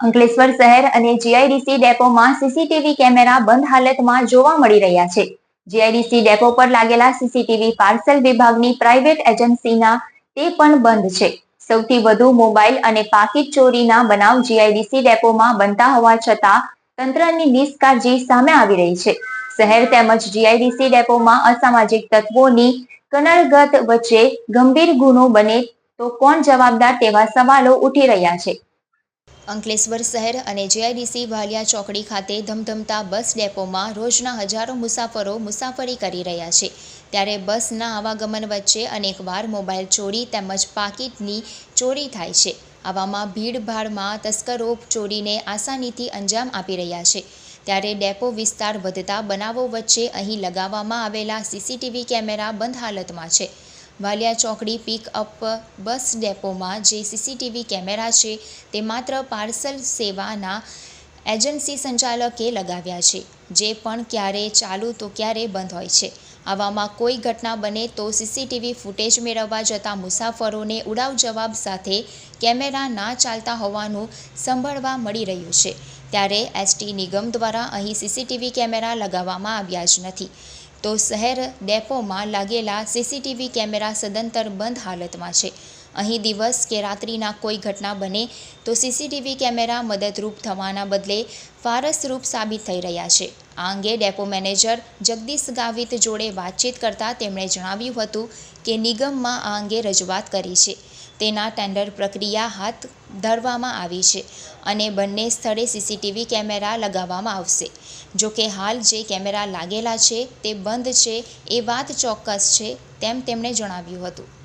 અંકલેશ્વર શહેર અને GIDC ડેપોમાં CCTV camera બંધ હાલતમાં જોવા મળી રહ્યા છે. જીઆઈડીસી ડેપો પર લાગેલા સીસીટીવી પાર્સલ વિભાગની પ્રાઇવેટ એજન્સીના તે પણ બંધ છે. સૌથી વધુ મોબાઈલ અને પાકીટ ચોરીના બનાવ જીઆઈડીસી ડેપોમાં બનતા હોવા છતાં તંત્રની નિષ્કાળજી સામે આવી રહી છે. શહેર તેમજ જીઆઈડીસી ડેપોમાં અસામાજિક તત્વોની કનડગત વચ્ચે ગંભીર ગુનો બને તો કોણ જવાબદાર તેવા સવાલો ઉઠી રહ્યા છે. અંકલેશ્વર શહેર અને જીઆઈડીસી વાલિયા ચોકડી ખાતે ધમધમતા બસ ડેપોમાં રોજના હજારો મુસાફરો મુસાફરી કરી રહ્યા છે. ત્યારે બસના આવાગમન વચ્ચે અનેકવાર મોબાઈલ ચોરી તેમજ પાકીટની ચોરી થાય છે. આવામાં ભીડભાડમાં તસ્કરો ચોરીને આસાનીથી અંજામ આપી રહ્યા છે. ત્યારે ડેપો વિસ્તાર વધતા બનાવો વચ્ચે અહીં લગાવવામાં આવેલા સીસીટીવી કેમેરા બંધ હાલતમાં છે. વાલિયા ચોકડી પિક અપ બસ ડેપોમાં જે સીસીટીવી કેમેરા છે તે માત્ર પાર્સલ સેવાના એજન્સી સંચાલકે લગાવ્યા છે. જે પણ ક્યારે ચાલુ તો ક્યારે બંધ હોય છે. આવામાં કોઈ ઘટના બને તો સીસીટીવી ફૂટેજ મેળવવા જતા મુસાફરોને ઉડાવ જવાબ સાથે કેમેરા ના ચાલતા હોવાનું સંભળવા મળી રહ્યું છે. ત્યારે એસટી નિગમ દ્વારા અહીં સીસીટીવી કેમેરા લગાવવામાં આવ્યા જ નથી. તો શહેર ડેપોમાં લાગેલા સીસીટીવી કેમેરા સદંતર બંધ હાલતમાં છે. અહીં દિવસ કે રાત્રિના કોઈ ઘટના બને તો સીસીટીવી કેમેરા મદદરૂપ થવાના બદલે ફારસરૂપ સાબિત થઈ રહ્યા છે. આ અંગે ડેપો મેનેજર જગદીશ ગાવિત જોડે વાતચીત કરતાં તેમણે જણાવ્યું હતું કે નિગમમાં આ અંગે રજૂઆત કરી છે. તેના ટેન્ડર પ્રક્રિયા હાથ ધરવામાં આવી છે અને બંને સ્થળે સીસીટીવી કેમેરા લગાવવામાં આવશે. જો કે હાલ જે કેમેરા લાગેલા છે તે બંધ છે એ વાત ચોક્કસ છે તેમ તેમણે જણાવ્યું હતું.